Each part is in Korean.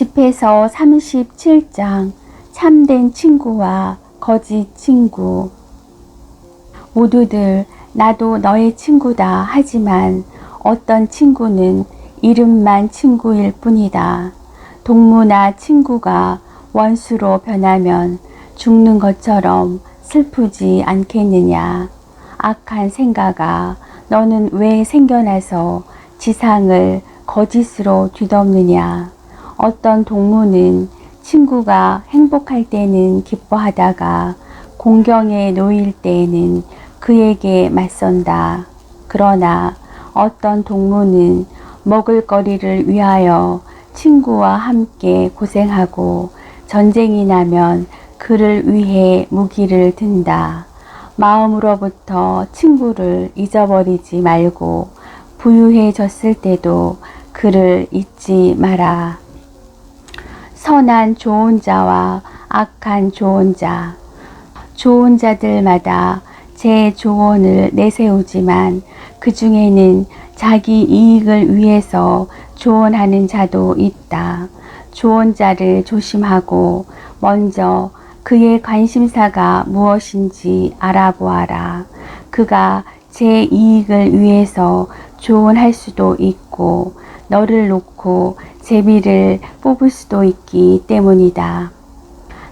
집에서 37장 참된 친구와 거짓 친구 모두들 나도 너의 친구다 하지만 어떤 친구는 이름만 친구일 뿐이다. 동무나 친구가 원수로 변하면 죽는 것처럼 슬프지 않겠느냐. 악한 생각아, 너는 왜 생겨나서 지상을 거짓으로 뒤덮느냐. 어떤 동무는 친구가 행복할 때는 기뻐하다가 공경에 놓일 때에는 그에게 맞선다. 그러나 어떤 동무는 먹을 거리를 위하여 친구와 함께 고생하고 전쟁이 나면 그를 위해 무기를 든다. 마음으로부터 친구를 잊어버리지 말고 부유해졌을 때도 그를 잊지 마라. 선한 좋은 자와 악한 좋은 자. 좋은 자들마다 제 조언을 내세우지만 그 중에는 자기 이익을 위해서 조언하는 자도 있다. 조언자를 조심하고 먼저 그의 관심사가 무엇인지 알아보아라. 그가 제 이익을 위해서 조언할 수도 있고 너를 놓고 제비를 뽑을 수도 있기 때문이다.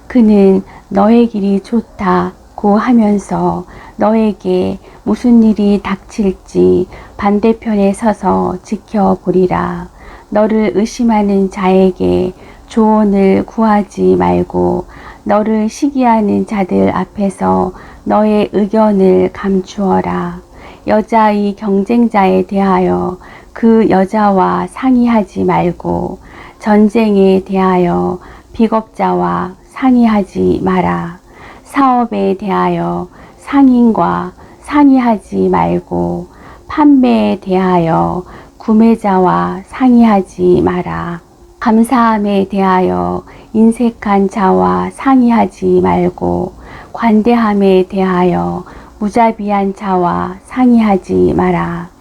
그는 너의 길이 좋다고 하면서 너에게 무슨 일이 닥칠지 반대편에 서서 지켜보리라. 너를 의심하는 자에게 조언을 구하지 말고 너를 시기하는 자들 앞에서 너의 의견을 감추어라. 여자의 경쟁자에 대하여 그 여자와 상의하지 말고 전쟁에 대하여 비겁자와 상의하지 마라. 사업에 대하여 상인과 상의하지 말고 판매에 대하여 구매자와 상의하지 마라. 감사함에 대하여 인색한 자와 상의하지 말고 관대함에 대하여 무자비한 자와 상의하지 마라.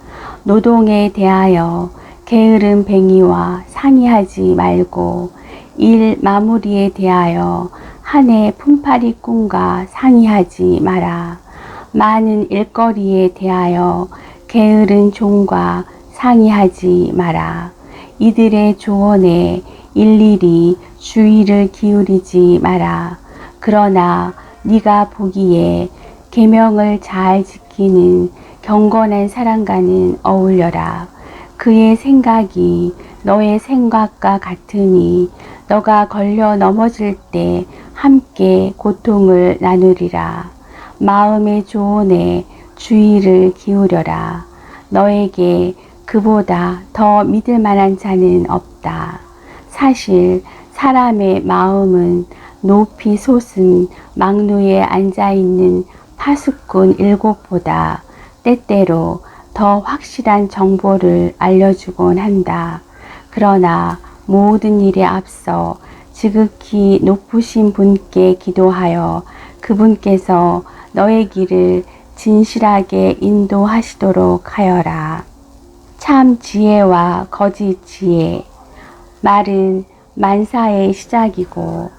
노동에 대하여 게으른 뱅이와 상의하지 말고 일 마무리에 대하여 한 해 품팔이꾼과 상의하지 마라. 많은 일거리에 대하여 게으른 종과 상의하지 마라. 이들의 조언에 일일이 주의를 기울이지 마라. 그러나 네가 보기에 계명을 잘 지키는 경건한 사람과는 어울려라. 그의 생각이 너의 생각과 같으니 너가 걸려 넘어질 때 함께 고통을 나누리라. 마음의 조언에 주의를 기울여라. 너에게 그보다 더 믿을 만한 자는 없다. 사실 사람의 마음은 높이 솟은 망루에 앉아 있는 파수꾼 일곱보다 때때로 더 확실한 정보를 알려주곤 한다. 그러나 모든 일에 앞서 지극히 높으신 분께 기도하여 그분께서 너의 길을 진실하게 인도하시도록 하여라. 참 지혜와 거짓 지혜. 말은 만사의 시작이고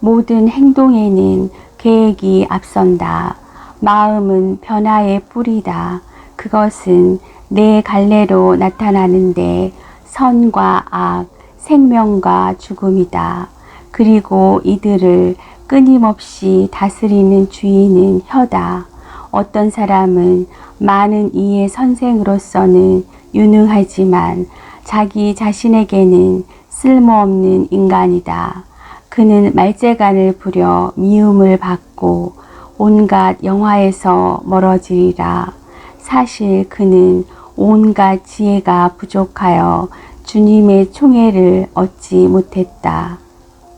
모든 행동에는 계획이 앞선다. 마음은 변화의 뿌리다. 그것은 내 갈래로 나타나는데 선과 악, 생명과 죽음이다. 그리고 이들을 끊임없이 다스리는 주인은 혀다. 어떤 사람은 많은 이의 선생으로서는 유능하지만 자기 자신에게는 쓸모없는 인간이다. 그는 말재간을 부려 미움을 받고 온갖 영화에서 멀어지리라. 사실 그는 온갖 지혜가 부족하여 주님의 총애를 얻지 못했다.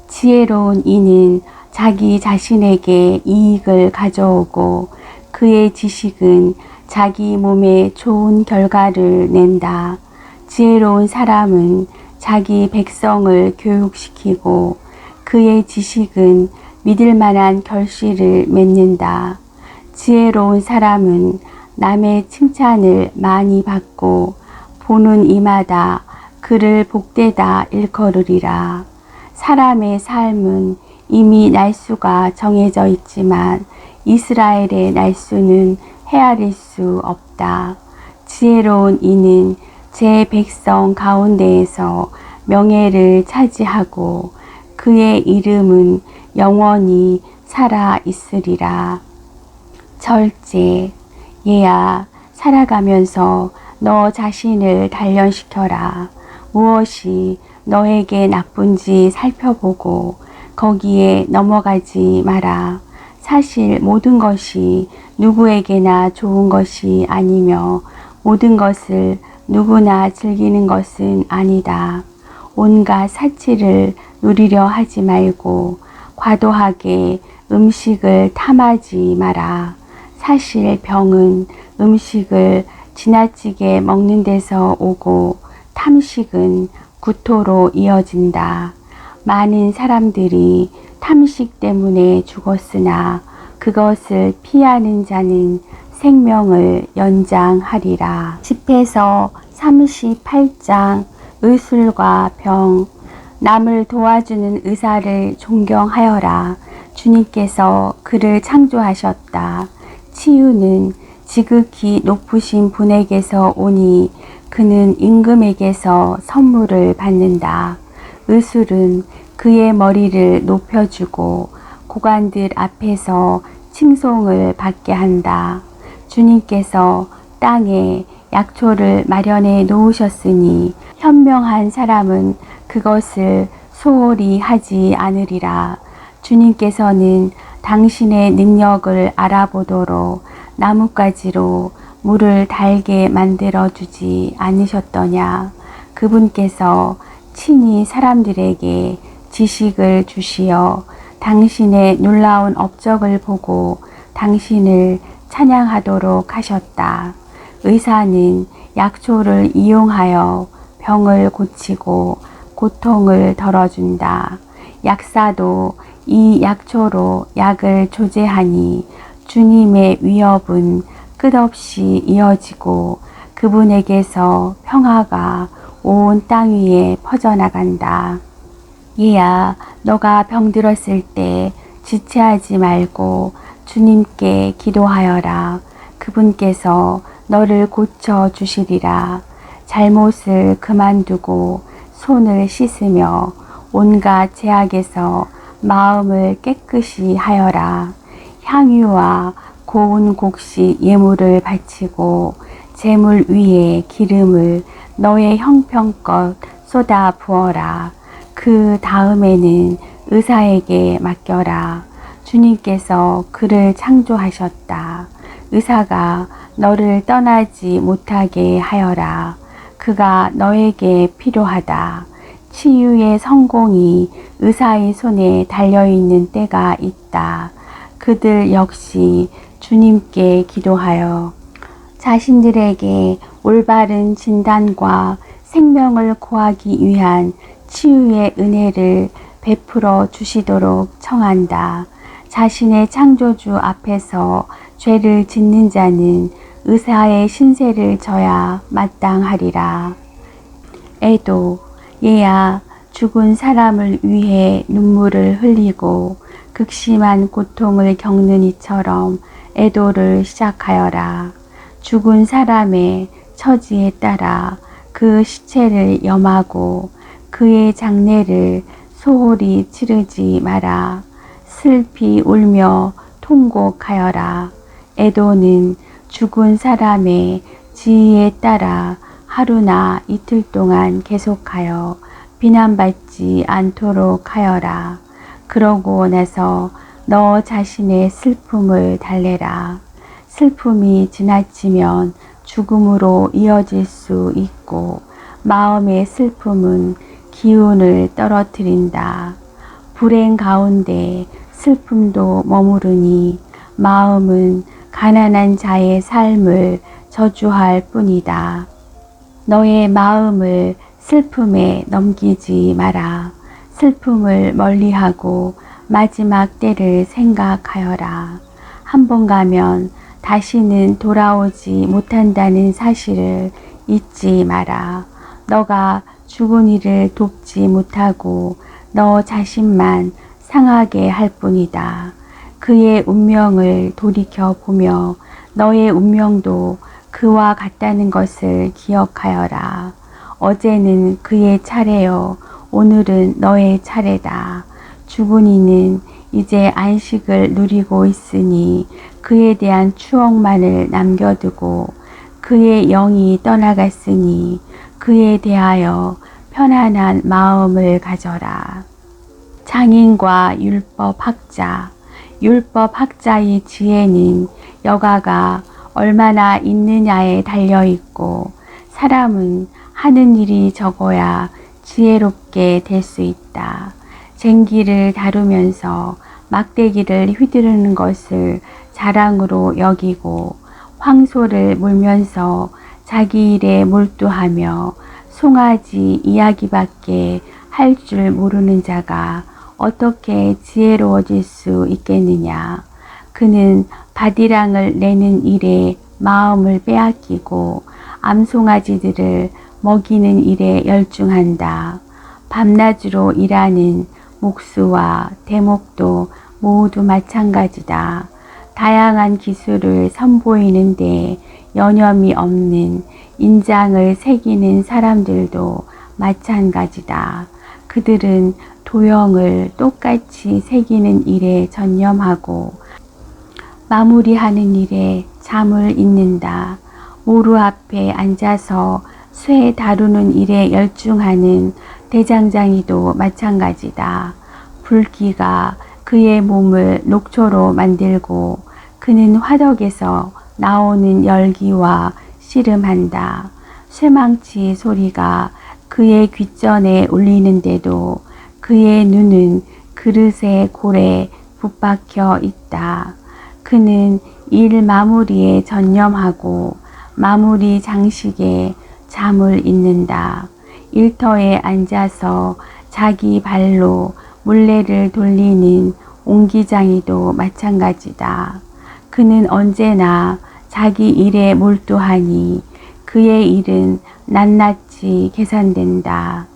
지혜로운 이는 자기 자신에게 이익을 가져오고 그의 지식은 자기 몸에 좋은 결과를 낸다. 지혜로운 사람은 자기 백성을 교육시키고 그의 지식은 믿을 만한 결실을 맺는다. 지혜로운 사람은 남의 칭찬을 많이 받고 보는 이마다 그를 복되다 일컬으리라. 사람의 삶은 이미 날수가 정해져 있지만 이스라엘의 날수는 헤아릴 수 없다. 지혜로운 이는 제 백성 가운데에서 명예를 차지하고 그의 이름은 영원히 살아 있으리라. 절제, 얘야, 살아가면서 너 자신을 단련시켜라. 무엇이 너에게 나쁜지 살펴보고 거기에 넘어가지 마라. 사실 모든 것이 누구에게나 좋은 것이 아니며 모든 것을 누구나 즐기는 것은 아니다. 온갖 사치를 누리려 하지 말고 과도하게 음식을 탐하지 마라. 사실 병은 음식을 지나치게 먹는 데서 오고 탐식은 구토로 이어진다. 많은 사람들이 탐식 때문에 죽었으나 그것을 피하는 자는 생명을 연장하리라. 10에서 38장 의술과 병 남을 도와주는 의사를 존경하여라. 주님께서 그를 창조하셨다. 치유는 지극히 높으신 분에게서 오니 그는 임금에게서 선물을 받는다. 의술은 그의 머리를 높여주고 고관들 앞에서 칭송을 받게 한다. 주님께서 땅에 약초를 마련해 놓으셨으니 현명한 사람은 그것을 소홀히 하지 않으리라. 주님께서는 당신의 능력을 알아보도록 나뭇가지로 물을 달게 만들어 주지 않으셨더냐. 그분께서 친히 사람들에게 지식을 주시어 당신의 놀라운 업적을 보고 당신을 찬양하도록 하셨다. 의사는 약초를 이용하여 병을 고치고 고통을 덜어준다. 약사도 이 약초로 약을 조제하니 주님의 위협은 끝없이 이어지고 그분에게서 평화가 온 땅 위에 퍼져나간다. 얘야, 너가 병들었을 때 지체하지 말고 주님께 기도하여라. 그분께서 너를 고쳐 주시리라. 잘못을 그만두고 손을 씻으며 온갖 제약에서 마음을 깨끗이 하여라. 향유와 고운 곡식 예물을 바치고 제물 위에 기름을 너의 형편껏 쏟아 부어라. 그 다음에는 의사에게 맡겨라. 주님께서 그를 창조하셨다. 의사가 너를 떠나지 못하게 하여라. 그가 너에게 필요하다. 치유의 성공이 의사의 손에 달려있는 때가 있다. 그들 역시 주님께 기도하여 자신들에게 올바른 진단과 생명을 구하기 위한 치유의 은혜를 베풀어 주시도록 청한다. 자신의 창조주 앞에서 죄를 짓는 자는 의사의 신세를 져야 마땅하리라. 애도 얘야 죽은 사람을 위해 눈물을 흘리고 극심한 고통을 겪는 이처럼 애도를 시작하여라. 죽은 사람의 처지에 따라 그 시체를 염하고 그의 장례를 소홀히 치르지 마라. 슬피 울며 통곡하여라. 애도는 죽은 사람의 지위에 따라 하루나 이틀 동안 계속하여 비난받지 않도록 하여라. 그러고 나서 너 자신의 슬픔을 달래라. 슬픔이 지나치면 죽음으로 이어질 수 있고 마음의 슬픔은 기운을 떨어뜨린다. 불행 가운데 슬픔도 머무르니 마음은 가난한 자의 삶을 저주할 뿐이다. 너의 마음을 슬픔에 넘기지 마라. 슬픔을 멀리하고 마지막 때를 생각하여라. 한 번 가면 다시는 돌아오지 못한다는 사실을 잊지 마라. 너가 죽은 이를 돕지 못하고 너 자신만 상하게 할 뿐이다. 그의 운명을 돌이켜 보며 너의 운명도 그와 같다는 것을 기억하여라. 어제는 그의 차례요. 오늘은 너의 차례다. 죽은 이는 이제 안식을 누리고 있으니 그에 대한 추억만을 남겨두고 그의 영이 떠나갔으니 그에 대하여 편안한 마음을 가져라. 장인과 율법학자, 율법 학자의 지혜는 여가가 얼마나 있느냐에 달려 있고 사람은 하는 일이 적어야 지혜롭게 될 수 있다. 쟁기를 다루면서 막대기를 휘두르는 것을 자랑으로 여기고 황소를 몰면서 자기 일에 몰두하며 송아지 이야기밖에 할 줄 모르는 자가 어떻게 지혜로워질 수 있겠느냐. 그는 바디랑을 내는 일에 마음을 빼앗기고 암송아지들을 먹이는 일에 열중한다. 밤낮으로 일하는 목수와 대목도 모두 마찬가지다. 다양한 기술을 선보이는데 여념이 없는 인장을 새기는 사람들도 마찬가지다. 그들은 도형을 똑같이 새기는 일에 전념하고 마무리하는 일에 잠을 잇는다. 모루 앞에 앉아서 쇠 다루는 일에 열중하는 대장장이도 마찬가지다. 불기가 그의 몸을 녹초로 만들고 그는 화덕에서 나오는 열기와 씨름한다. 쇠망치 소리가 그의 귓전에 울리는데도 그의 눈은 그릇의 골에 붙박혀 있다. 그는 일 마무리에 전념하고 마무리 장식에 잠을 잇는다. 일터에 앉아서 자기 발로 물레를 돌리는 옹기장이도 마찬가지다. 그는 언제나 자기 일에 몰두하니 그의 일은 낱낱이 계산된다.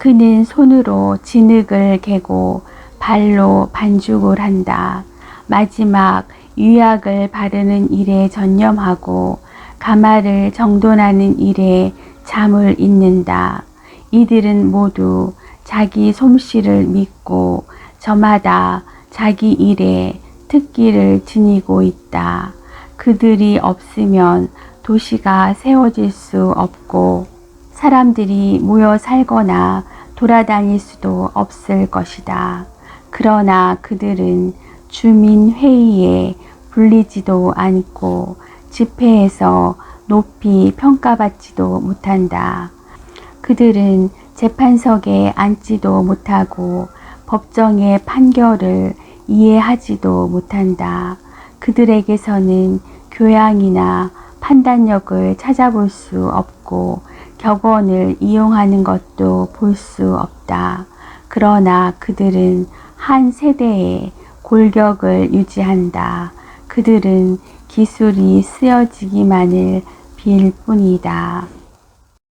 그는 손으로 진흙을 개고 발로 반죽을 한다. 마지막 유약을 바르는 일에 전념하고 가마를 정돈하는 일에 잠을 잇는다. 이들은 모두 자기 솜씨를 믿고 저마다 자기 일에 특기를 지니고 있다. 그들이 없으면 도시가 세워질 수 없고 사람들이 모여 살거나 돌아다닐 수도 없을 것이다. 그러나 그들은 주민 회의에 불리지도 않고 집회에서 높이 평가받지도 못한다. 그들은 재판석에 앉지도 못하고 법정의 판결을 이해하지도 못한다. 그들에게서는 교양이나 판단력을 찾아볼 수 없고 격언을 이용하는 것도 볼 수 없다. 그러나 그들은 한 세대의 골격을 유지한다. 그들은 기술이 쓰여지기만을 빌 뿐이다.